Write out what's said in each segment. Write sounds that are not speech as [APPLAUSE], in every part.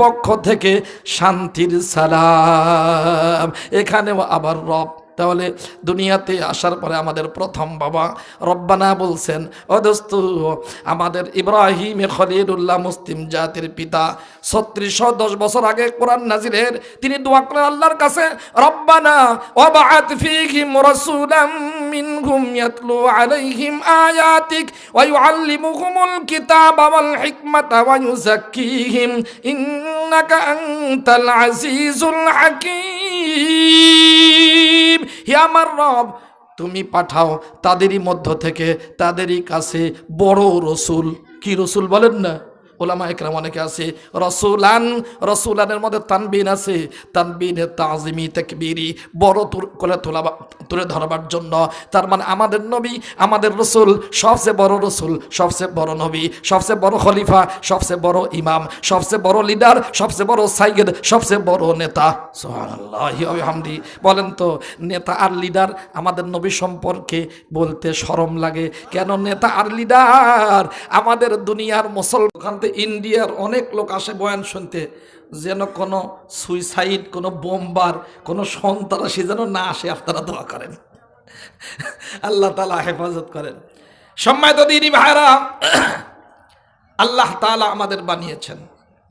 পক্ষ থেকে শান্তির সালাম। এখানেও আবার রব তাহলে দুনিয়াতে আসার পরে আমাদের প্রথম বাবা রব্বানা বলছেন অদস্ত আমাদের ইব্রাহিম খলিলুল্লাহ মুসলিম জাতির পিতা ছত্রিশশো দশ বছর আগে কোরআন নাজিরের তিনি দোয়া করেন আল্লাহর কাছে, রব্বানা ওয়াবাআত ফীহিম হে আমার রব, তুমি পাঠাও তাদেরই মধ্য থেকে, তাদেরই কাছে বড় রসুল। কি রসুল বলেন না? ওলামা একরাম অনেকে আছে, রসুলান, রসুলানের মধ্যে তানবিন আছে। তানবিনে তাজিমি, তেকবিরি, বড় তুর- করে তোলা তুলে ধরবার জন্য। তার মানে আমাদের নবী, আমাদের রসুল, সবচেয়ে বড় রসুল, সবচেয়ে বড় নবী, সবচেয়ে বড় খলিফা, সবচেয়ে বড় ইমাম, সবচেয়ে বড় লিডার, সবচেয়ে বড় সাইয়েদ, সবচেয়ে বড় নেতা। হামদি বলেন তো, নেতা আর লিডার আমাদের নবী সম্পর্কে বলতে শরম লাগে। কেন নেতা আর লিডার? আমাদের দুনিয়ার মুসলমান থেকে ইন্ডিয়ার অনেক লোক আসে বয়ান শুনতে, যেন কোনো সুইসাইড কোনো বোমবার, কোনো সন্ত্রাসী যেন না আসে, আপনারা দোয়া করেন। আল্লাহ তালা হেফাজত করেন। সম্মানিত দিনী ভাইরা আল্লাহ তালা আমাদের বানিয়েছেন।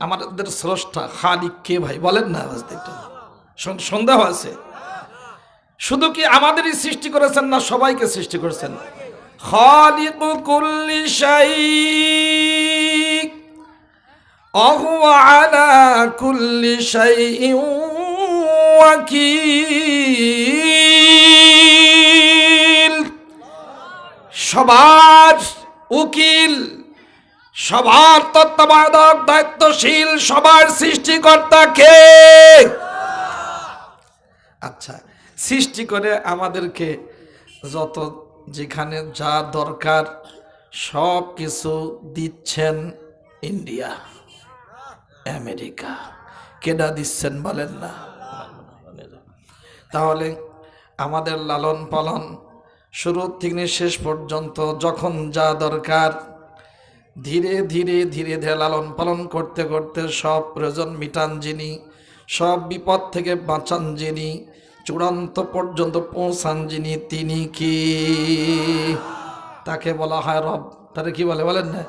আমাদের স্রষ্টা খালিক কে ভাই, বলেন না সন্দেহ আছে? শুধু কি আমাদেরই সৃষ্টি করেছেন না সবাইকে সৃষ্টি করেছেন? খালিক কুল্লি শাই অহু আলা কুল্লি শাই ওয়াকিল। সবার উকিল, সবার তত্ত্বাবধায়ক, দায়িত্বশীল, সবার সৃষ্টিকর্তা কে? আচ্ছা সৃষ্টি করে আমাদেরকে যত যেখানে যা দরকার সব কিছু দিচ্ছেন ইন্ডিয়া। আমেরিকা। কেডা দিচ্ছেন বলেন না? তাহলে আমাদের লালন পালন শুরু থেকে শেষ পর্যন্ত যখন যা দরকার, ধীরে ধীরে ধীরে ধীরে লালন পালন করতে করতে সব প্রয়োজন মিটান যিনি, সব বিপদ থেকে বাঁচান যিনি, চূড়ান্ত পর্যন্ত পৌঁছান যিনি, তিনি কি? তাকে বলা হয় রব। তারে কি বলে বলেন না?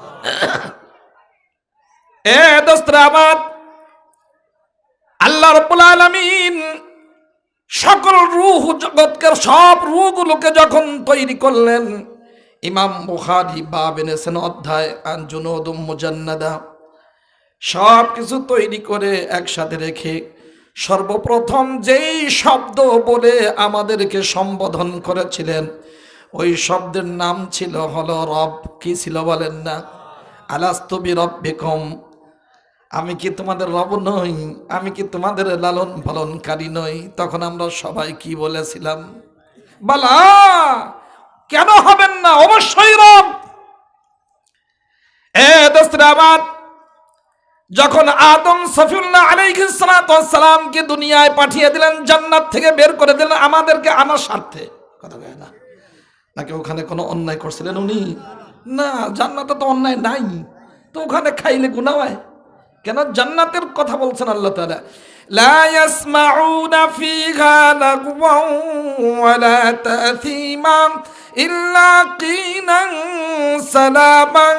এ দোস্তরা আমার, আল্লাহ রব্বুল আলামিন সকল রূহ জগৎকের সব রূহগুলোকে যখন তৈরি করলেন, ইমাম বুখারি বাব এনেছেন অধ্যায় আঞ্জুনুদুম মুজান্নাদা। সব কিছু তৈরি করে একসাথে রেখে সর্বপ্রথম যেই শব্দ বলে আমাদেরকে সম্বোধন করেছিলেন, ওই শব্দের নাম ছিল হলো রব। কি ছিল বলেন না? আলাস্তবি রব্বিকম আমি কি তোমাদের রব নই? আমি কি তোমাদের লালন পালনকারী নই? তখন আমরা সবাই কি বলেছিলাম? বালা, কেন হবেন না? অবশ্যই রব। এ দোস্তরা আমার, যখন আদম সফিউল্লাহ আলাইহিসসালামকে দুনিয়ায় পাঠিয়ে দিলেন, জান্নাত থেকে বের করে দিলেন, আমাদেরকে আনার স্বার্থে। কথা কয় না? নাকি ওখানে কোনো অন্যায় করছিলেন উনি? না, জান্নাতে তো অন্যায় নাই। তো ওখানে খাইলে গুনাহ হয়। কেন জান্নাতের কথা বলছেন আল্লাহ তাআলা? লা ইয়াসমাউনা ফিহা লাগওয়ান ওয়ালা তাথীমা ইল্লা কিনান সালামান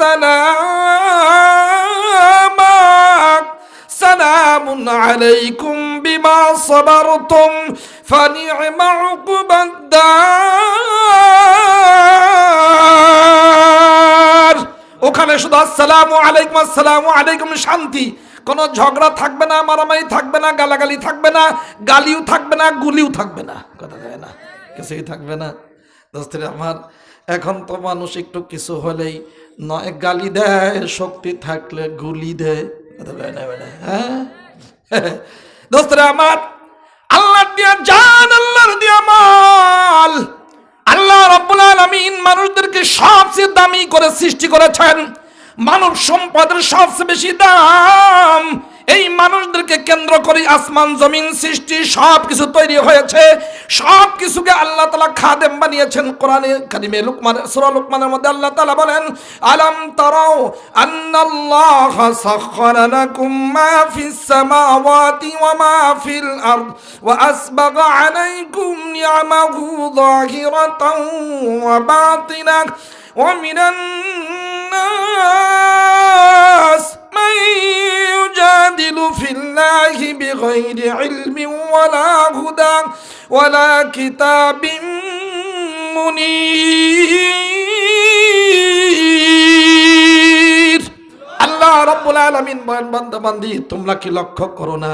সালামা। সালামুন আলাইকুম বিমা সাবারতুম ফানি'মা উকুবাদ্দার। ওখানে শুধু আসসালামু আলাইকুম আসসালামু আলাইকুম, শান্তি। কোনো ঝগড়া থাকবে না, মারামারি থাকবে না, গালাগালি থাকবে না, গালিও থাকবে না, গুলিও থাকবে না। কথা কয় না, কিছুই থাকবে না। দোস্তের আমার, এখন তো মানুষ একটু কিছু হলেই নয়, গালি দেয়, শক্তি থাকলে গুলি দেয়। কথা কয় না হ্যাঁ? [LAUGHS] দোস্তের আমার আল্লাহ দিয়া জান, আল্লাহর দিয়া মাল। আল্লাহ রাব্বুল আলামিন মানুষদেরকে সবচেয়ে দামি করে সৃষ্টি করেছেন। মানব সম্পদের সবচেয়ে বেশি দাম। এই মানুষদেরকে কেন্দ্র করে আসমান, জমিন, সৃষ্টি সব কিছু তৈরি হয়েছে। সব কিছুকে আল্লাহ তালা খাদেম বানিয়েছেন কোরআনে কারিমে লুকমান, সূরা লুকমানের মধ্যে আল্লাহ তালা বলেন, আলাম তারাও আন্নাল্লাহ সাখখারা লাকুম ফিস সামাওয়াতি ওয়া মা ফিল আরদ ওয়া আলাইকুম যাহিরাতাও ওয়া ومن الناس من يجادل في الله بغير علم ولا هدى ولا كتاب منير আল্লাহ রব্বুল আলামিন বয়ান বান্দা বান্দি তোমরা কি লক্ষ্য করো না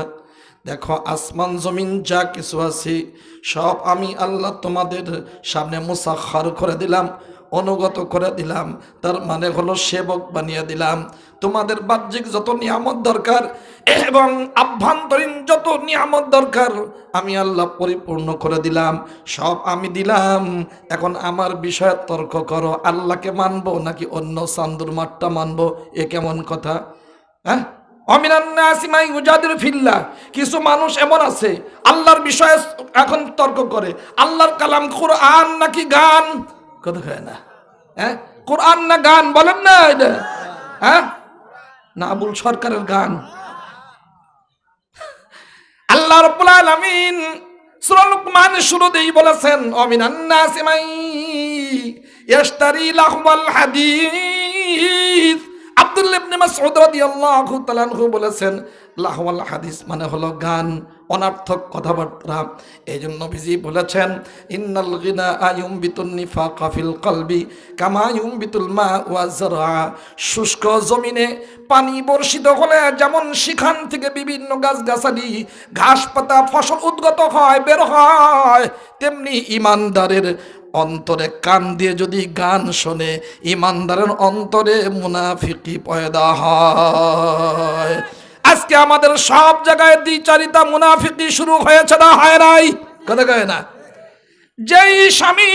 দেখো আসমান জমিন যা কিছু আছে সব আমি আল্লাহ তোমাদের সামনে মুসাখার করে দিলাম অনুগত করে দিলাম। তার মানে হলো সেবক বানিয়ে দিলাম। তোমাদের বাহ্যিক যত নিয়ামত দরকার এবং আভ্যন্তরীণ যত নিয়ামত দরকার, আমি আল্লাহ পরিপূর্ণ করে দিলাম। সব আমি দিলাম। এখন আমার বিষয়ে তর্ক করো। আল্লাহকে মানবো নাকি অন্য সান্দুর মাঠটা মানবো? এ কেমন কথা? হ্যাঁ? কিছু মানুষ এমন আছে, আল্লাহর বিষয়ে এখন তর্ক করে। আল্লাহর কালাম কোরআন নাকি গান? কথা হয় না? হ্যাঁ? কোরআন না গান? বলেন না এটা। হ্যাঁ? না আবুল সরকারের গান। আল্লাহ রাব্বুল আলামিন সূরা লুকমান শুরুতেই বলেছেন, অমিনান নাসি মাই ইশতারি লাহওয়াল হাদিস। আব্দুল্লাহ ইবনে মাসউদ রাদিয়াল্লাহু তাআলা বলেছেন লাহওয়াল হাদিস মানে হলো গান। অনার্থক কথাবার্তা। এই জন্য বিজি বলেছেন, ইন্নাল গিনা আয়ুম বিতুন নিফাকা ফিল কলবি কামা ইউম বিতুল মা ওয়াজরা শুষ্ক জমিনে পানি বর্ষিত হলে যেমন সেখান থেকে বিভিন্ন গাছগাছালি ঘাস পাতা ফসল উদ্গত হয়, বের হয়, তেমনি ইমানদারের অন্তরে কান দিয়ে যদি গান শোনে, ইমানদারের অন্তরে মুনাফিকি পয়দা হয়। আজকে আমাদের সব জায়গায় দ্বিচারিতা মুনাফিকি শুরু হয়েছে না হয় নাই? কথা কয় না। যেই স্বামী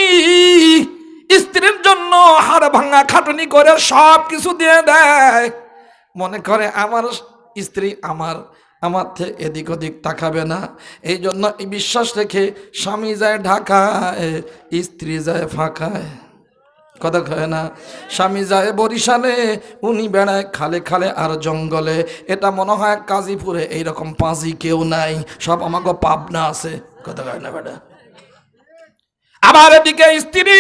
স্ত্রীর জন্য হাড় ভাঙা খাটুনি করে সব কিছু দিয়ে দেয়, মনে করে আমার স্ত্রী আমার আমার থেকে এদিক ওদিক তাকাবে না। এই জন্য বিশ্বাস রেখে স্বামী যায় ঢাকায়, স্ত্রী যায় ফাঁকায়। কথা কয় না? স্বামী যায় বরিশালে, উনি বেড়ায় খালে খালে আর জঙ্গলে। এটা মনে হয় কাজীপুরে এইরকম পাঁজি কেউ নাই, সব আমাকে পাবনা আছে। কথা কয় না বেটা? আবার এদিকে স্ত্রী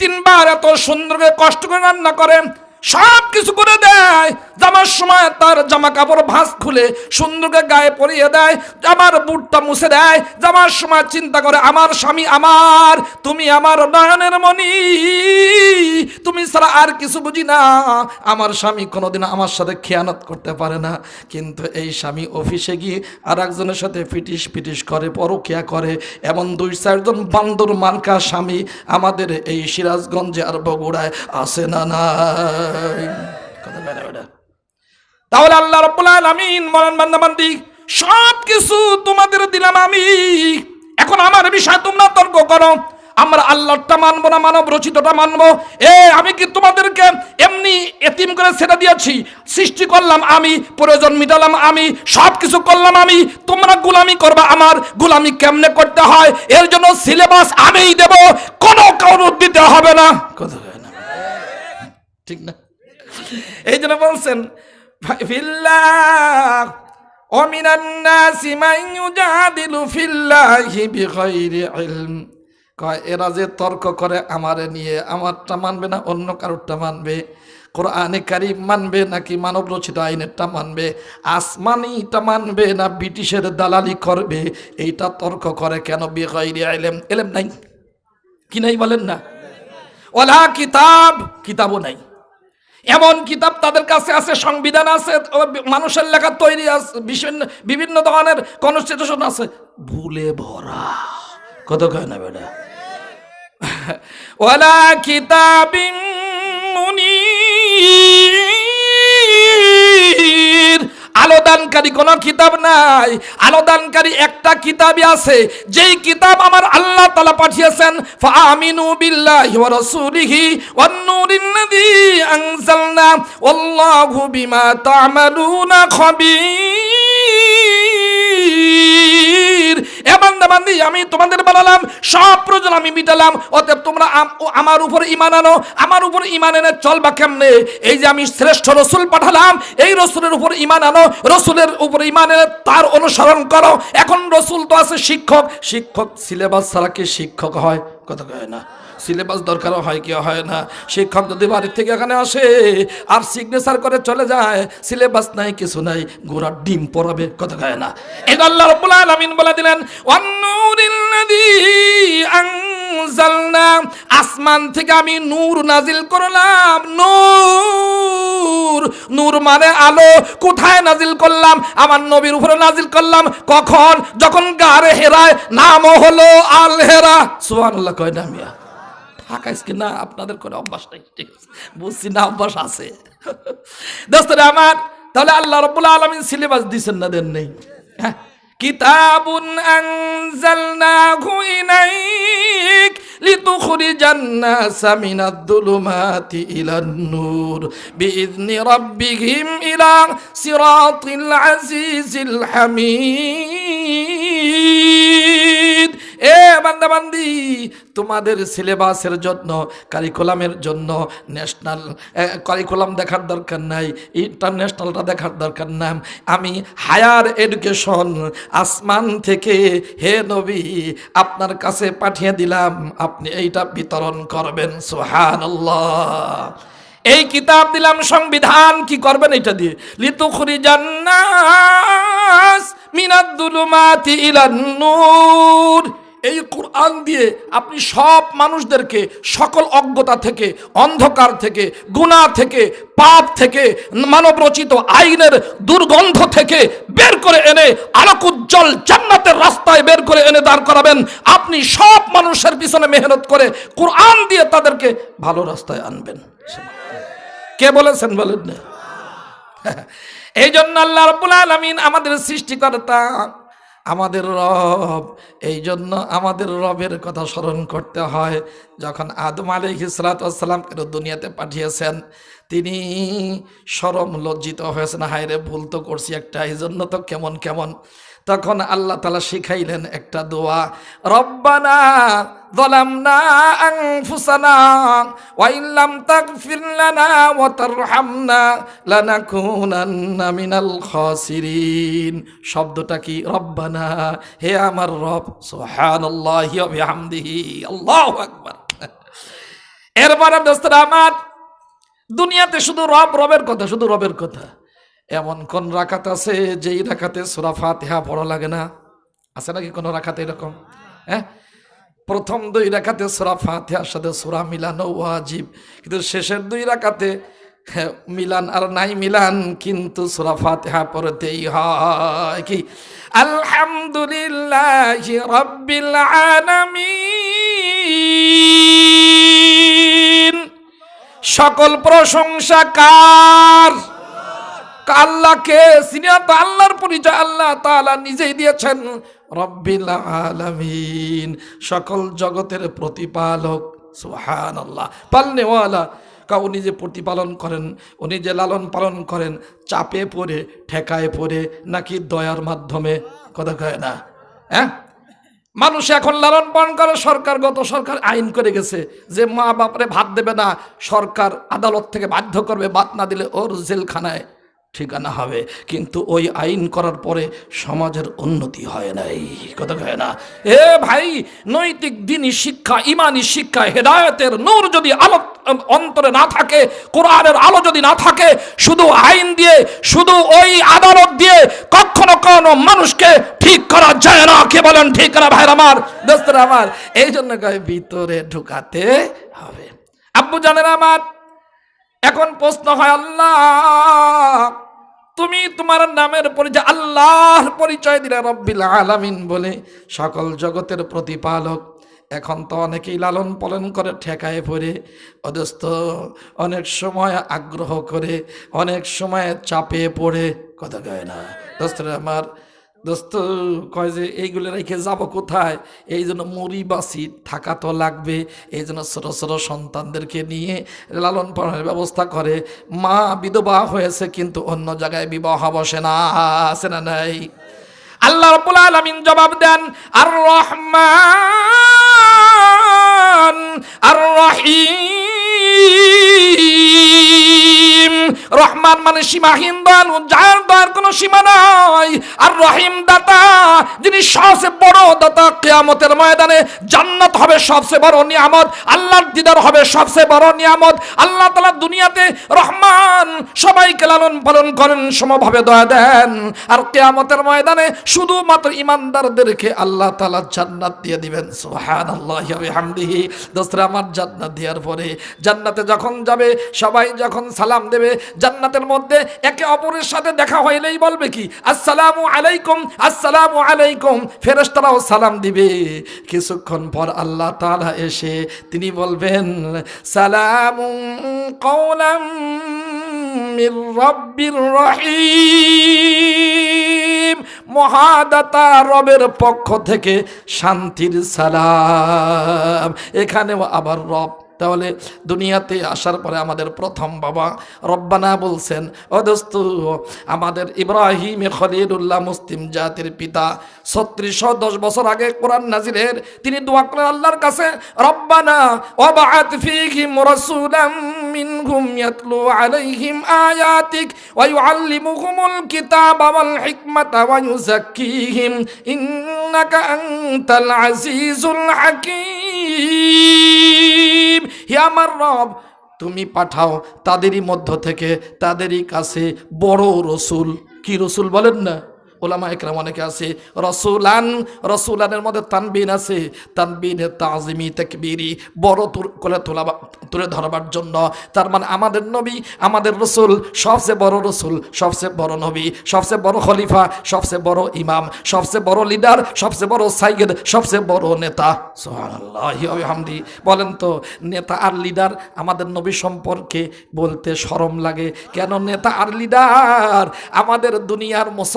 তিনবার এত সুন্দর করে কষ্ট করে রান্না করে সব কিছু করে দেয়। জামার সময় তার জামা কাপড় ভাঁজ খুলে সুন্দরকে গায়ে পরিয়ে দেয়, জামার বুটটা মুছে দেয়। জামার সময় চিন্তা করে, আমার স্বামী আমার, তুমি আমার নয়নের মণি, তুমি ছাড়া আর কিছু বুঝি না। আমার স্বামী কোনোদিন আমার সাথে খেয়ানত করতে পারে না। কিন্তু এই স্বামী অফিসে গিয়ে আর একজনের সাথে পিটিস পিটিস করে, পরকিয়া করে। এমন দুই, চারজন বান্দর মার্কা স্বামী আমাদের এই সিরাজগঞ্জে আর বগুড়ায় আসে না নাই? কথা ওটা তাহলে আল্লাহ রব্বুল আলামিন বলেন বান্দাবান্দি সব কিছু তোমাদের দিলাম আমি। এখন আমার বিষয় তোমরা তর্ক করো। আমরা আল্লাহটা মানবো না মানব রচিতটা মানবো। এ আমি কি তোমাদেরকে এমনি এতিম করে ছেড়ে দিয়েছি? সৃষ্টি করলাম আমি প্রয়োজন মিটালাম আমি সব কিছু করলাম আমি। তোমরা গুলামি করবা আমার গুলামি কেমনে করতে হয়? এর জন্য সিলেবাস আমিই দেব কোনো কারণ দিতে হবে না। না। ঠিক না? এই জন্য বলছেন ফিল্লাহ ومن الناس من يجادل في الله بغير علم কয় এরা যে তর্ক করে আমারে নিয়ে আমারটা মানবে না অন্য কারোরটা মানবে কোরআনে কারিম মানবে নাকি মানব রচিত আইনেরটা মানবে আসমানিটা মানবে না ব্রিটিশের দালালি করবে এইটা তর্ক করে কেন বেগৈরি আইলেম এলেম নাই কি নাই বলেন না ওলা কিতাব কিতাবও নাই এমন কিতাব তাদের কাছে আছে, সংবিধান আছে মানুষের লেখা তৈরি আছে, বিভিন্ন ধরনের কনস্টিটিউশন আছে। ভুলে ভরা। কত কয় না বেটা? ওয়ালা কিতাবিন মুনির। আলোদানকারী কোন কিতাব নাই। আলোদানকারী একটা কিতাবই আছে। যেই কিতাব আমার আল্লাহ তালা পাঠিয়েছেন ফামিনু বিল্লাহি ওয়া রাসূলিহি ওয়ান নূরিল্লাযী আনজালনা ওয়াল্লাহু বিমা তা'মালুনা খাবীর। আমি তোমাদের বানালাম, সব প্রয়োজন আমি মিটালাম। অতএব তোমরা আমার উপর ইমান আনো, আমার উপর ইমান এনে চলবা কেমনে? এই যে আমি শ্রেষ্ঠ রসুল পাঠালাম, এই রসুলের উপর ইমান আনো, রসুলের উপর ইমান এনে তার অনুসরণ করো। এখন রসুল তো আছে শিক্ষক শিক্ষক সিলেবাস ছাড়া কি শিক্ষক হয়? কথা কয় না। সিলেবাস দরকার হয়, কি হয় না। শিক্ষক যদি বাড়ির থেকে এখানে আসে আর সিগনেচার করে চলে যায়, সিলেবাস নাই, কিছু নাই গোড়ার ডিম পড়াবে কথা কয় না। এটা আল্লাহ রব্বুল আলামিন বলে দিলেন, ওয়ান্নুরিল্লাযী আনজালনা, আসমান থেকে আমি নূর নাজিল করলাম, নূর নূর মানে আলো, কোথায় নাজিল করলাম, আমার নবীর উপরে নাজিল করলাম, কখন, যখন গারে হেরায়, নামও হলো আল হেরা সুবহানাল্লাহ, কয় না মিয়া? ঢাকাইস কি না, আপনাদের কোনো অভ্যাস নেই। ঠিক আছে? বুঝছি না, অভ্যাস আছে। দোস্তরে আমার, তাহলে আল্লাহ রব্বুল আলমিন সিলেবাস দিছেন না, দেন নেই। হ্যাঁ? কিতাবুন আনজালনাহু ইলাইক লিতুখরিজান নাসা মিনাদ দুলুমাতি ইলান নূর। বিইذনি রাব্বিহিম ইলা সিরাতিল আজিজিল হামিদ। এ বান্দা বান্দি তোমাদের সিলেবাসের জন্য কারিকুলামের জন্য ন্যাশনাল কারিকুলাম দেখার দরকার নাই ইন্টারন্যাশনালটা দেখার দরকার নাই। আমি হায়ার এডুকেশন আসমান থেকে হে নবী, আপনার কাছে পাঠিয়ে দিলাম, আপনি এইটা বিতরণ করবেন সোহান এই কিতাব দিলাম, সংবিধান কি করবেন এটা দিয়ে? লিতুখরি জান্নাস মিনাদ্দুলুমাতি ইলান নূর এই কোরআন দিয়ে আপনি সব মানুষদেরকে সকল অজ্ঞতা থেকে, অন্ধকার থেকে গুণা থেকে, পাপ থেকে, মানবরচিত আইনের দুর্গন্ধ থেকে বের করে এনে আলোকুজ্জ্বল জান্নাতের রাস্তায় বের করে এনে দাঁড় করাবেন। আপনি সব মানুষের পিছনে মেহনত করে কোরআন দিয়ে তাদেরকে ভালো রাস্তায় আনবেন। কে বলেছেন বলেন [LAUGHS] এই জন্য আল্লাহ রব্বুল আলমিন আমাদের সৃষ্টিকর্তা আমাদের রব, এই জন্য আমাদের রবের কথা স্মরণ করতে হয়। যখন আদম আলী হিসরাতামকে দুনিয়াতে পাঠিয়েছেন তিনি সরম লজ্জিত হয়েছেন হায়রে ভুল তো করছি একটা এই জন্য তো কেমন কেমন তখন আল্লাহ তালা শিখাইলেন একটা দোয়া রব্বানা ظلمنا أنفسنا وإن لم تغفر لنا وترحمنا لنكونن من الخاسرين শব্দটা কি রব্বানা হে আমার রব সুবহানাল্লাহি ওয়া বিহামদিহি আল্লাহু আকবার এরপরে দোস্তরা আমার দুনিয়াতে শুধু রব রবের কথা শুধু রবের কথা। এমন কোন রাকাত আছে যেই রাকাতে সুরা ফাতিহা পড়া লাগে না? আছে নাকি কোনো রাখাতে এরকম? হ্যাঁ? প্রথম দুই রাখাতে সুরা ফাতিহার সাথে সুরা মিলানো ওয়াজিব কিন্তু শেষের দুই রাখাতে হ্যাঁ, মিলান আর নাই মিলান কিন্তু সুরা ফাতিহা পড়তেই হয় কি? আলহামদুলিল্লাহ রব্বিল আলামিন। সকল প্রশংসা কার? আল্লাহকে সিনিয়র তো আল্লাহর পরিচয়, আল্লাহ তাআলা নিজেই দিয়েছেন রব্বিল আলামিন। সকল জগতের প্রতিপালক সুহান আল্লাহ পালনেওয়ালা কা উনি যে প্রতিপালন করেন উনি যে লালন পালন করেন, চাপে পড়ে, ঠেকায় পড়ে, নাকি দয়ার মাধ্যমে? কথা কয় না। হ্যাঁ? মানুষ এখন লালন পালন করে সরকার গত সরকার আইন করে গেছে যে মা বাপরে ভাত দেবে না, সরকার আদালত থেকে বাধ্য করবে, ভাত না দিলে ওর জেলখানায়। ঠিকানা হবে। কিন্তু ওই আইন করার পরে সমাজের উন্নতি হয় নাই। কথা কয় না? এ ভাই, নৈতিক দিনই শিক্ষা, ইমানি শিক্ষা, হেদায়তের নূর যদি আলো অন্তরে না থাকে, কোরআনের আলো যদি না থাকে, শুধু আইন দিয়ে, শুধু ওই আদালত দিয়ে কখনো কোনো মানুষকে ঠিক করা যায় না। কে বলেন ঠিক করা ভাইর আমার? দোস্তরা আমার এই জন্য ভিতরে ঢুকাতে হবে। আব্বু জানেন আমার, এখন প্রশ্ন হয়, আল্লাহ তুমি তোমার নামের পরিচয় আল্লাহর পরিচয় দিলে রব্বিল আলামিন বলে, সকল জগতের প্রতিপালক এখন তো অনেকেই লালন পালন করে ঠেকায় পড়ে অদস্ত অনেক সময় আগ্রহ করে, অনেক সময় চাপে পড়ে, কথা কয় না। দোস্তরা আমার দোস্ত, কয় যে এইগুলো রেখে যাব কোথায়? এই জন্য মরি বাসি থাকা তো লাগবে। এই জন্য ছোটো ছোটো সন্তানদেরকে নিয়ে লালন পালনের ব্যবস্থা করে। মা বিধবা হয়েছে, কিন্তু অন্য জায়গায় বিবাহ বসে না, আছে না নাই? আল্লাহ রাব্বুল আলামিন জবাব দেন আর রহমান আর রহিম মানে সীমাহীন দয়ালু যার দয়ার কোনো সীমা নাই। আর রহিম দাতা, যিনি সবচেয়ে বড় দাতা কেয়ামতের ময়দানে জান্নাত হবে সবচেয়ে বড় নিয়ামত, আল্লাহর দিদার হবে সবচেয়ে বড় নিয়ামত। আল্লাহ তালা দুনিয়াতে রহমান সবাইকে লালন পালন করেন, সমভাবে দয়া দেন। আর কেয়ামতের ময়দানে শুধুমাত্র ইমানদারদেরকে আল্লাহ তালা জান্নাত দিয়ে দিবেন। সুহান আল্লাহ হামদিহি দোস্তরা আমার জান্নাত দেওয়ার পরে জান্নাতে যখন যাবে, সবাই যখন সালাম দেবে, জান্নাতের মধ্যে একে অপরের সাথে দেখা হইলেই বলবে কি, আসসালামু আলাইকুম আসসালামু আলাইকুম। ফেরেশতারাও সালাম দিবে। কিছুক্ষণ পর আল্লাহ তাআলা এসে তিনি বলবেন সালামু কওলাম মির রাব্বির রহিম। মহাদাতা রবের পক্ষ থেকে শান্তির সালাম। এখানেও আবার রব তাহলে দুনিয়াতে আসার পরে আমাদের প্রথম বাবা রব্বানা বলছেন, ও দোস্ত, আমাদের ইব্রাহিম খলিলুল্লাহ মুসলিম জাতির পিতা ছত্রিশশো দশ বছর আগে কোরআন নাজিরের তিনি দোয়া করেন আল্লাহর কাছে, রব্বানা হাকীম। হে আমার রব, তুমি পাঠাও তাদেরই মধ্য থেকে, তাদেরই কাছে বড় রসুল। কি রসুল বলেন না? ওলামা একরাম অনেকে আছে, রসুলান, রসুলানের মধ্যে তানবিন আছে। তানবিন তাজিমি তেকবিরি বড় করে তোলা তুলে ধরবার জন্য। তার মানে আমাদের নবী, আমাদের রসুল, সবচেয়ে বড় রসুল, সবচেয়ে বড় নবী, সবচেয়ে বড় খলিফা, সবচেয়ে বড় ইমাম, সবচেয়ে বড় লিডার, সবচেয়ে বড় সাইয়েদ, সবচেয়ে বড় নেতা। ওয়া বলেন তো, নেতা আর লিডার আমাদের নবী সম্পর্কে বলতে শরম লাগে। কেন নেতা আর লিডার? আমাদের দুনিয়ার মুসলমান